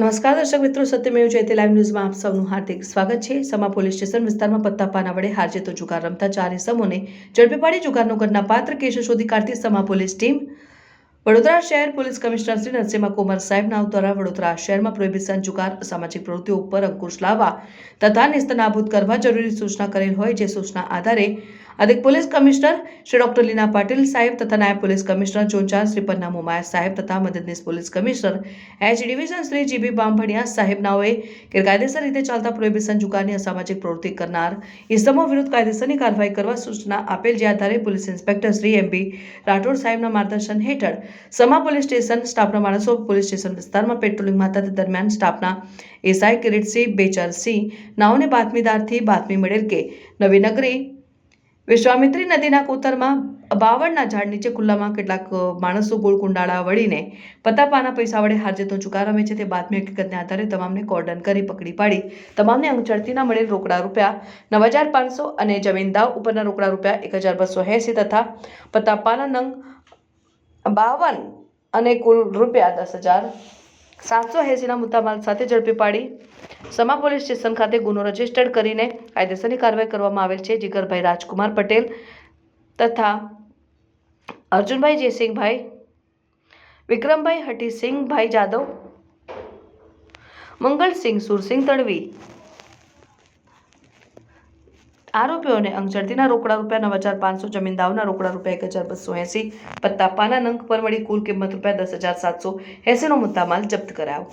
નમસ્કાર દર્શક મિત્રો સત્યમેવ જયતે લાઈવ ન્યૂઝમાં આપ સૌનું હાર્દિક સ્વાગત છે. સમા પોલીસ સ્ટેશન વિસ્તારમાં પત્તા પાના વડે હારજેતો જુગાર રમતા ચાર ઇસમોને ઝડપી પાડી જુગારનો ઘરના પાત્ર કેસ શોધી કાઢતી સમા પોલીસ ટીમ. વડોદરા શહેર પોલીસ કમિશનર શ્રી નરસિંહ કુમાર સાહેબ નાવ દ્વારા વડોદરા શહેરમાં પ્રોહિબિશન જુગાર, સામાજિક પ્રવૃત્તિઓ ઉપર અંકુશ લાવવા તથા નિસ્તનાબૂદ કરવા જરૂરી સૂચના કરેલ હોય, જે સૂચના આધારે અધિક police commissioner Shri doctor Leena Patil સાહેબ તથા નાયબ પોલીસ કમિશનર ઝોન ચાર શ્રી પન્ના મોમાયા સાહેબ તથા મદદનીશ police commissioner H division Shri GB Bambhaniya સાહેબનાઓએ ગેરકાયદેસર રીતે ચાલતા પ્રોહિબિશન જુગારની અસામાજિક પ્રવૃત્તિ કરનાર ઇસમો વિરુદ્ધ કાયદેસરની કાર્યવાહી કરવા સૂચના આપેલ જે આધારે police inspector Shri M B Rathod સાહેબના માર્ગદર્શન હેઠળ સમા પોલીસ સ્ટેશન સ્ટાફના માણસો પોલીસ સ્ટેશન વિસ્તારમાં પેટ્રોલિંગમાં હતા તે દરમિયાન સ્ટાફના એસઆઈ કિરીટસિંહ બેચરસિંહ નાઓને બાતમીદારથી બાતમી મળેલ કે નવી નગરી વિશ્વામિત્રી નદીના કોતરમાં બાવળના ઝાડ નીચે ખુલ્લામાં કેટલાક માણસો ગોળ કુંડાળા વળીને પતાપાના પૈસા વડે હારજેતો ચુકાર રમે છે. તે બાતમી હકીકતને આધારે તમામને કોર્ડન કરી પકડી પાડી. તમામને અંગચડતીના મળેલ રોકડા રૂપિયા નવ હજાર પાંચસો અને જમીન દાવ ઉપરના રોકડા રૂપિયા એક હજાર બસો એંસી તથા પતાપાના નંગ બાવન અને કુલ રૂપિયા દસ હજાર સાતસો એંસીના મુદ્દામાલ સાથે ઝડપી પાડી સમા પોલીસ સ્ટેશન ખાતે ગુનો રજીસ્ટર્ડ કરીને કાયદેસરની કાર્યવાહી કરવામાં આવેલ છે, જીગરભાઈ રાજકુમાર પટેલ તથા અર્જુનભાઈ જયસિંહભાઈ, વિક્રમભાઈ હટીસિંહભાઈ જાદવ, મંગલસિંહ સુરસિંહ તડવી આરોપીઓને અંગઝડતીના રોકડા રૂપિયા નવ હજાર પાંચસો, જમીન દાવના રોકડા રૂપિયા એક હજાર બસો એંસી, પત્તા પાના નંગ પર મળી કુલ કિંમત રૂપિયા દસ હજાર સાતસો એંસીનો મુદ્દામાલ જપ્ત કરાયો.